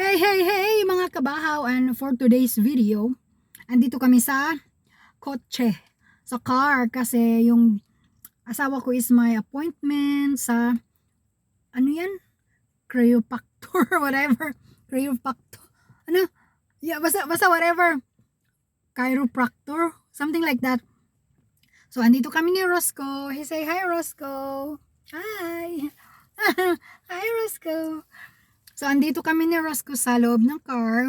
Hey, hey, hey mga kabahaw and for today's video, andito kami sa kotse, sa car kasi yung asawa ko is my appointment sa ano yan? Chiropractor, whatever. Chiropractor. Ano? Yeah, basta, basta whatever. Chiropractor, something like that. So, andito kami ni Roscoe. He say, hi Roscoe. Hi. hi Roscoe. So, andito kami ni Roscoe sa loob ng car.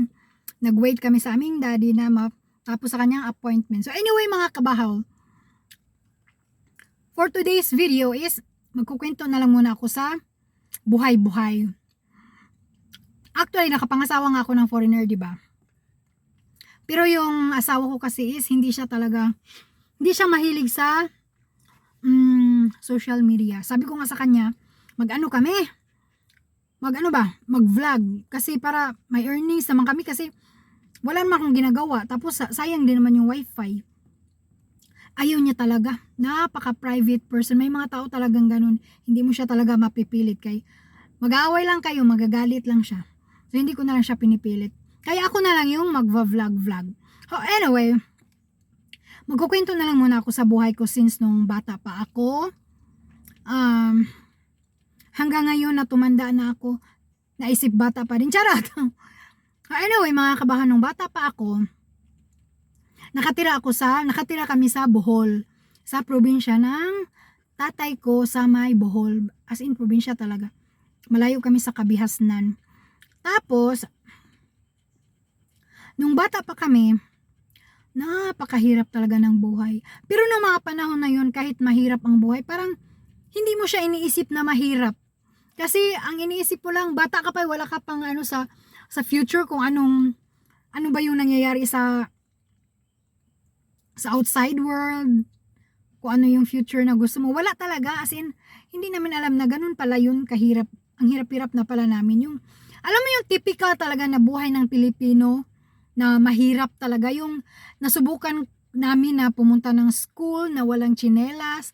Nag-wait kami sa aming daddy na ma tapos sa kanyang appointment. So, anyway mga kabahaw, for today's video is magkukwento na lang muna ako sa buhay-buhay. Actually, nakapangasawa nga ako ng foreigner, di ba? Pero yung asawa ko kasi is hindi siya talaga, hindi siya mahilig sa mm, social media. Sabi ko nga sa kanya, mag-ano kami, mag-ano ba, mag-vlog. Kasi para may earnings naman kami kasi wala naman akong ginagawa. Tapos sa- sayang din naman yung wifi. Ayaw niya talaga. Napaka-private person. May mga tao talagang ganun. Hindi mo siya talaga mapipilit kay mag-aaway lang kayo, magagalit lang siya. So hindi ko na lang siya pinipilit. Kaya ako na lang yung magva-vlog-vlog. So anyway, magkukwento na lang muna ako sa buhay ko since nung bata pa ako. Um, hanggang ngayon na tumanda na ako, naisip bata pa rin. Charot! anyway, mga kabahan, nung bata pa ako, nakatira ako sa, nakatira kami sa Bohol, sa probinsya ng tatay ko sa may Bohol. As in, probinsya talaga. Malayo kami sa Kabihasnan. Tapos, nung bata pa kami, napakahirap talaga ng buhay. Pero nung mga panahon na yun, kahit mahirap ang buhay, parang hindi mo siya iniisip na mahirap. Kasi ang iniisip mo lang, bata ka pa, wala ka pang ano sa sa future kung anong ano ba yung nangyayari sa sa outside world, kung ano yung future na gusto mo. Wala talaga, as in, hindi namin alam na ganun pala yun kahirap. Ang hirap-hirap na pala namin. Yung, alam mo yung typical talaga na buhay ng Pilipino, na mahirap talaga. Yung nasubukan namin na pumunta ng school na walang chinelas.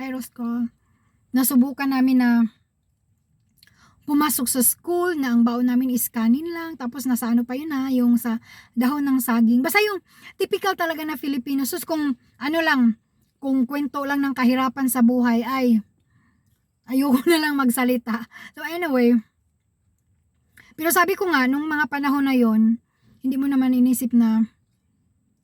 Hi, Roscoe. Nasubukan namin na pumasok sa school na ang baon namin is kanin lang. Tapos nasa ano pa yun ha, yung sa dahon ng saging. Basta yung typical talaga na Filipino. Sus kung ano lang, kung kwento lang ng kahirapan sa buhay ay ayoko na lang magsalita. So anyway, pero sabi ko nga, nung mga panahon na yon hindi mo naman inisip na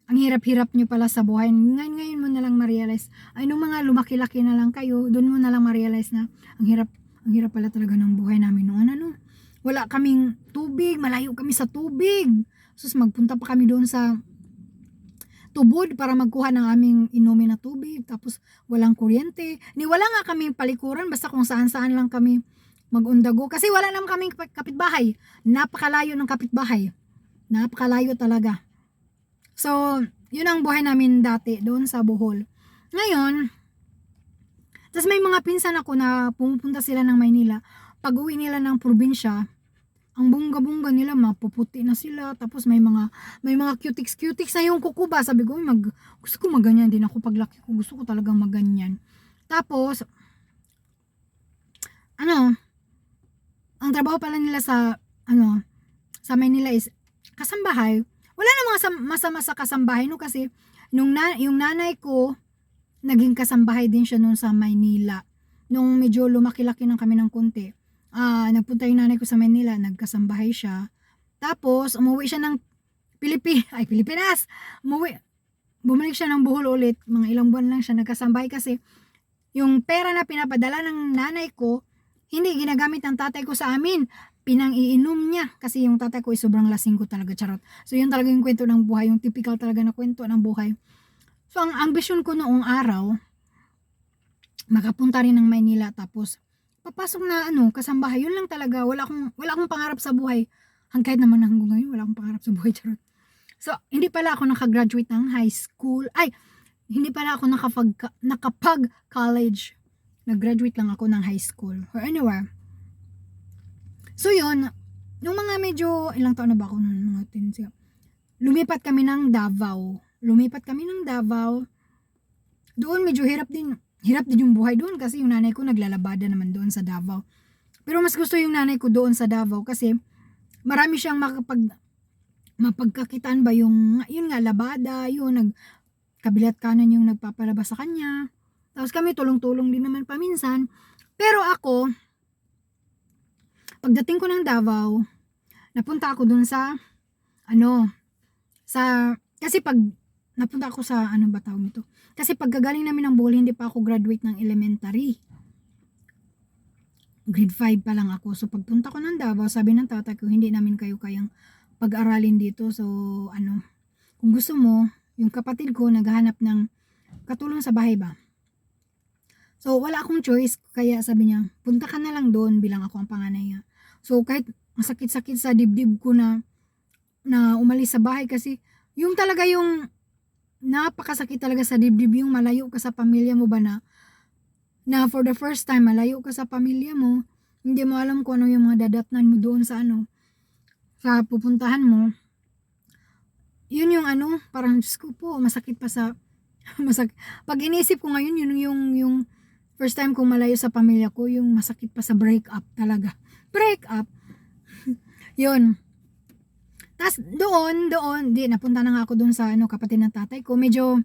ang hirap-hirap nyo pala sa buhay. Ngayon, ngayon mo na lang ma-realize. Ay, nung mga lumaki-laki na lang kayo, doon mo na lang ma-realize na ang hirap, ang hirap pala talaga ng buhay namin noon. Ano? Wala kaming tubig, malayo kami sa tubig. Sus, magpunta pa kami doon sa tubod para magkuha ng aming inumin na tubig. Tapos, walang kuryente. Ni wala nga kaming palikuran, basta kung saan-saan lang kami magundago. Kasi wala naman kaming kapitbahay. Napakalayo ng kapitbahay. Napakalayo talaga. So, yun ang buhay namin dati doon sa Bohol. Ngayon, tapos may mga pinsan ako na pumupunta sila ng Maynila. Pag uwi nila ng probinsya, ang bongga-bongga nila, mapuputi na sila. Tapos may mga, may mga cutics-cutics na yung kukuba. Sabi ko, "Uy, mag, gusto ko maganyan din ako paglaki ko. Gusto ko talagang maganyan. Tapos, ano, ang trabaho pala nila sa, ano, sa Maynila is kasambahay. Wala na mga sam- masama sa kasambahay no kasi nung na, yung nanay ko naging kasambahay din siya noon sa Maynila. Nung medyo lumaki-laki ng kami ng konti. Ah, nagpunta yung nanay ko sa Maynila, nagkasambahay siya. Tapos umuwi siya ng Pilipi ay Pilipinas. Umuwi bumalik siya ng Bohol ulit. Mga ilang buwan lang siya nagkasambahay kasi yung pera na pinapadala ng nanay ko hindi ginagamit ng tatay ko sa amin pinang-iinom niya kasi yung tatay ko ay sobrang lasing ko talaga charot. So yun talaga yung kwento ng buhay, yung typical talaga na kwento ng buhay. So ang ambisyon ko noong araw, makapunta rin ng Maynila tapos papasok na ano, kasambahay. Yun lang talaga, wala akong, wala akong pangarap sa buhay. Hanggang naman hanggang ngayon, wala akong pangarap sa buhay, charot. So, hindi pala ako nakagraduate ng high school. Ay, hindi pala ako nakapag, nakapag-college. Nag-graduate lang ako ng high school. Or anywhere. So yun, nung mga medyo, ilang taon na ba ako nun? Mga 10 siya. Lumipat kami ng Davao. Lumipat kami ng Davao. Doon medyo hirap din. Hirap din yung buhay doon kasi yung nanay ko naglalabada naman doon sa Davao. Pero mas gusto yung nanay ko doon sa Davao kasi marami siyang makapag mapagkakitaan ba yung yun nga labada yun nag kabilat kanan yung nagpapalabas sa kanya tapos kami tulong-tulong din naman paminsan pero ako pagdating ko ng Davao napunta ako dun sa ano sa kasi pag napunta ako sa ano ba tawag nito? Kasi pagkagaling namin ng Bohol hindi pa ako graduate ng elementary. Grade 5 pa lang ako. So pagpunta ko ng Davao sabi ng tatay ko hindi namin kayo kayang pag-aralin dito. So ano kung gusto mo yung kapatid ko naghahanap ng katulong sa bahay ba? So wala akong choice. Kaya sabi niya punta ka na lang doon bilang ako ang panganay niya. So kahit masakit-sakit sa dibdib ko na na umalis sa bahay kasi yung talaga yung napakasakit talaga sa dibdib yung malayo ka sa pamilya mo ba na na for the first time malayo ka sa pamilya mo hindi mo alam kung ano yung mga dadatnan mo doon sa ano sa pupuntahan mo. Yun yung ano parang Diyos ko po masakit pa sa masak pag inisip ko ngayon yun yung yung first time kong malayo sa pamilya ko yung masakit pa sa break up talaga. Break up? Yun tas doon doon di napunta na nga ako doon sa ano kapatid ng tatay ko. Medyo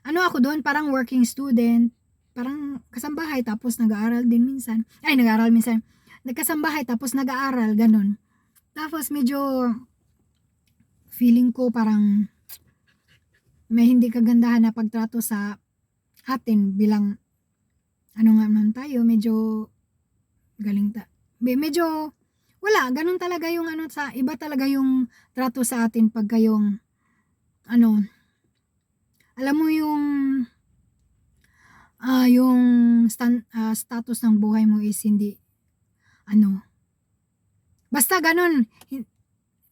ano ako doon parang working student parang kasambahay tapos nag-aaral din minsan. Ay nag-aaral minsan. Nagkasambahay tapos nag-aaral ganun. Tapos medyo feeling ko parang may hindi kagandahan na pagtrato sa atin bilang ano nga man tayo medyo galing ta medyo wala ganun talaga yung ano sa iba talaga yung trato sa atin pag kayong ano alam mo yung ah yung stan, ah, status ng buhay mo is hindi ano basta ganun Hin-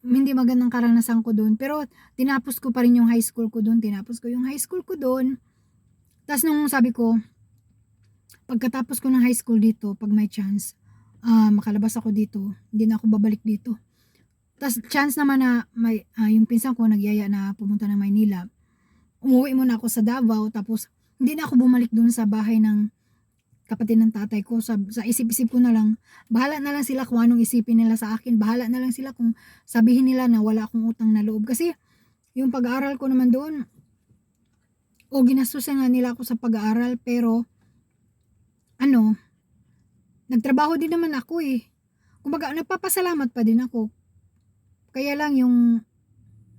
hindi magandang karanasan ko doon pero tinapos ko pa rin yung high school ko doon tinapos ko yung high school ko doon tapos nung sabi ko pagkatapos ko ng high school dito pag may chance ah makalabas ako dito. Hindi na ako babalik dito. Tapos chance naman na may ah, yung pinsan ko nagyaya na pumunta ng Maynila. Umuwi muna ako sa Davao tapos hindi na ako bumalik doon sa bahay ng kapatid ng tatay ko. Sa, sa isip-isip ko na lang bahala na lang sila kung anong isipin nila sa akin. Bahala na lang sila kung sabihin nila na wala akong utang na loob. Kasi yung pag-aaral ko naman doon o ginastusan nga nila ako sa pag-aaral pero ano nagtrabaho din naman ako eh. Kumbaga nagpapasalamat pa din ako. Kaya lang yung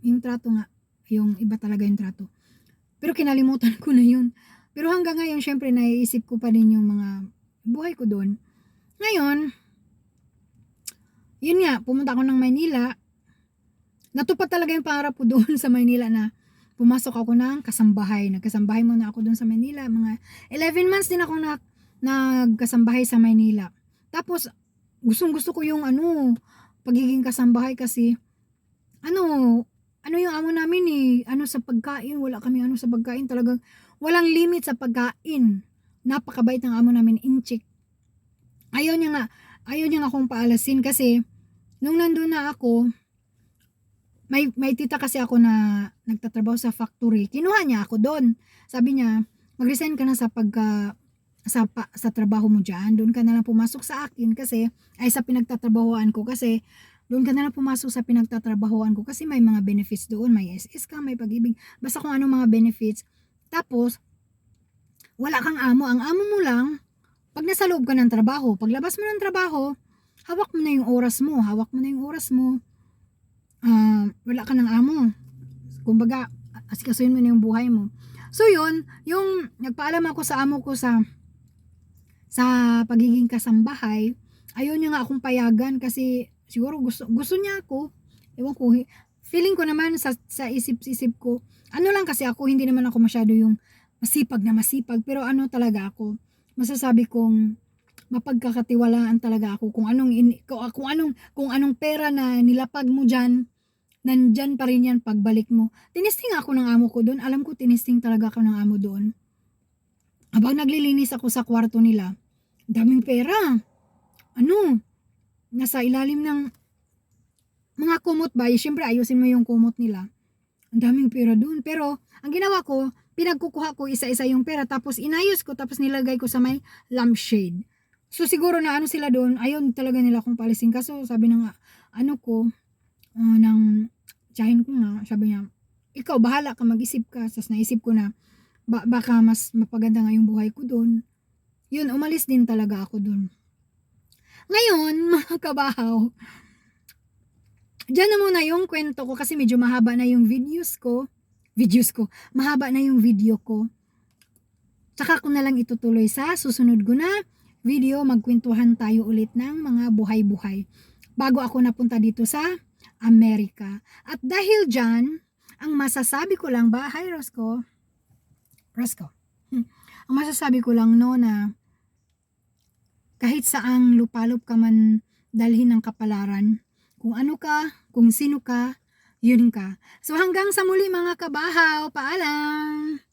yung trato nga yung iba talaga yung trato. Pero kinalimutan ko na yun. Pero hanggang ngayon syempre naiisip ko pa din yung mga buhay ko doon. Ngayon yun nga pumunta ako ng Maynila. Natupad talaga yung pangarap ko doon sa Maynila na pumasok ako ng kasambahay. Nagkasambahay muna ako doon sa Maynila. Mga 11 months din ako na, nagkasambahay sa Maynila. Tapos, gustong gusto ko yung ano, pagiging kasambahay kasi, ano, ano yung amo namin eh, ano sa pagkain, wala kami ano sa pagkain, talagang walang limit sa pagkain. Napakabait ng amo namin, inchik. Ayaw niya nga, ayaw niya nga akong paalasin kasi, nung nandun na ako, may may tita kasi ako na nagtatrabaho sa factory. Kinuha niya ako doon. Sabi niya, mag-resign ka na sa pagka sa pa, sa trabaho mo diyan. Doon ka na lang pumasok sa akin kasi ay sa pinagtatrabahoan ko kasi doon ka na lang pumasok sa pinagtatrabahoan ko kasi may mga benefits doon, may SS ka, may pag-ibig, basta kung anong mga benefits. Tapos wala kang amo, ang amo mo lang pag nasa loob ka ng trabaho, paglabas mo ng trabaho, hawak mo na yung oras mo, hawak mo na yung oras mo ah, wala ka ng amo. Kumbaga, asikasuhin mo na yung buhay mo. So yun, yung nagpaalam ako sa amo ko sa sa pagiging kasambahay, ayaw niya nga akong payagan kasi siguro gusto gusto niya ako. Ewan ko, feeling ko naman sa sa isip-isip ko, ano lang kasi ako hindi naman ako masyado yung masipag na masipag, pero ano talaga ako, masasabi kong mapagkakatiwalaan talaga ako kung anong in, kung, kung anong kung anong pera na nilapag mo diyan nandyan pa rin yan pagbalik mo. Tinisting ako ng amo ko doon. Alam ko tinisting talaga ako ng amo doon. Habang naglilinis ako sa kwarto nila, daming pera. Ano? Nasa ilalim ng mga kumot ba? Siyempre ayusin mo yung kumot nila. Ang daming pera doon. Pero, ang ginawa ko, pinagkukuha ko isa-isa yung pera tapos inayos ko tapos nilagay ko sa may lampshade. So siguro na ano sila doon, ayun talaga nila akong palisin. Kaso sabi na nga, ano ko, uh, ng tsahin ko nga, sabi niya, ikaw bahala ka, mag-isip ka. Tapos naisip ko na, ba- baka mas mapaganda nga yung buhay ko doon. Yun, umalis din talaga ako doon. Ngayon, mga kabahaw, dyan na muna yung kwento ko kasi medyo mahaba na yung videos ko. Videos ko. Mahaba na yung video ko. Tsaka ko na lang itutuloy sa susunod ko na video. Magkwentuhan tayo ulit ng mga buhay-buhay. Bago ako napunta dito sa Amerika. At dahil dyan, ang masasabi ko lang ba, hi Rosco, Rosco, hmm. ang masasabi ko lang no na kahit saang lupalop ka man dalhin ng kapalaran, kung ano ka, kung sino ka, yun ka. So hanggang sa muli mga kabahaw, paalam!